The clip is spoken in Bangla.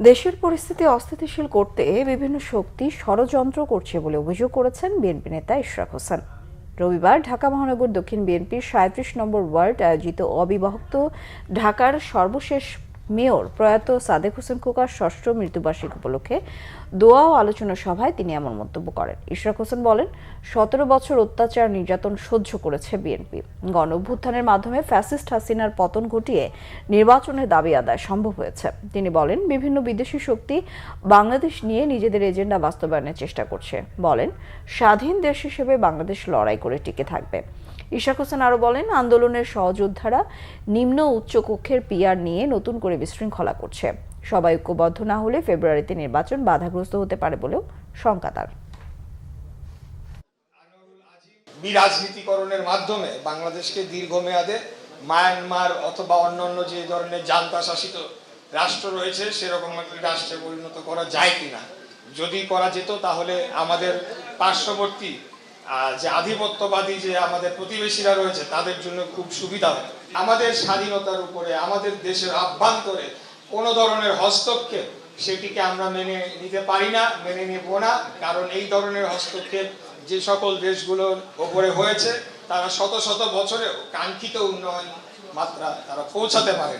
দেশের পরিস্থিতি অস্থিতিশীল করতে বিভিন্ন শক্তি ষড়যন্ত্র করছে বলে অভিযোগ করেছেন বিএনপি নেতা ইশরাক হোসেন। রবিবার ঢাকা মহানগর দক্ষিণ বিএনপির সাঁত্রিশ নম্বর ওয়ার্ড আয়োজিত অবিভক্ত ঢাকার সর্বশেষ মেয়র প্রয়াত সাদেক হোসেন খোকার ষষ্ঠ মৃত্যুবার্ষিকী উপলক্ষে দোয়া ও আলোচনা সভায় তিনি এমন মন্তব্য করেন। ইশরাক হোসেন বলেন, সতেরো বছর অত্যাচার নির্যাতন সহ্য করেছে বিএনপি। গণ অভ্যুত্থানের মাধ্যমে ফ্যাসিস্ট হাসিনার পতন ঘটিয়ে নির্বাচনের দাবি আদায় সম্ভব হয়েছে। তিনি বলেন, বিভিন্ন বিদেশি শক্তি বাংলাদেশ নিয়ে নিজেদের এজেন্ডা বাস্তবায়নের চেষ্টা করছে। বলেন, স্বাধীন দেশ হিসেবে বাংলাদেশ লড়াই করে টিকে থাকবে। ইশাক হোসেন আরও বলেন, আন্দোলনের সহযোদ্ধারা নিম্ন উচ্চ কক্ষের পিয়ার নিয়ে নতুন করে বিশৃঙ্খলা করছে। সবাই ঐক্যবদ্ধ না হলে ফেব্রুয়ারিতে নির্বাচন বাধাগ্রস্ত হতে পারে বলেও শঙ্কা তার। বিরাজনীতিকরণের মাধ্যমে বাংলাদেশকে দীর্ঘমেয়াদে মায়ানমার অথবা অন্যান্য যে ধরনের জান্তা শাসিত রাষ্ট্র রয়েছে, সেরকম রাষ্ট্রে পরিণত করা যায় কিনা? যদি করা যেত তাহলে আমাদের পার্শ্ববর্তী যে আধিপত্যবাদী যে আমাদের প্রতিবেশীরা রয়েছে, তাদের জন্য খুব সুবিধা হয় আমাদের স্বাধীনতার উপরে, আমাদের দেশের আভ্যন্তরে কোনো ধরনের হস্তক্ষেপ সেটিকে আমরা মেনে নিতে পারি না, মেনে নেব না কারণ এই ধরনের হস্তক্ষেপ যে সকল দেশগুলোর ওপরে হয়েছে, তারা শত শত বছরেও কাঙ্ক্ষিত উন্নয়ন মাত্রা তারা পৌঁছাতে পারে।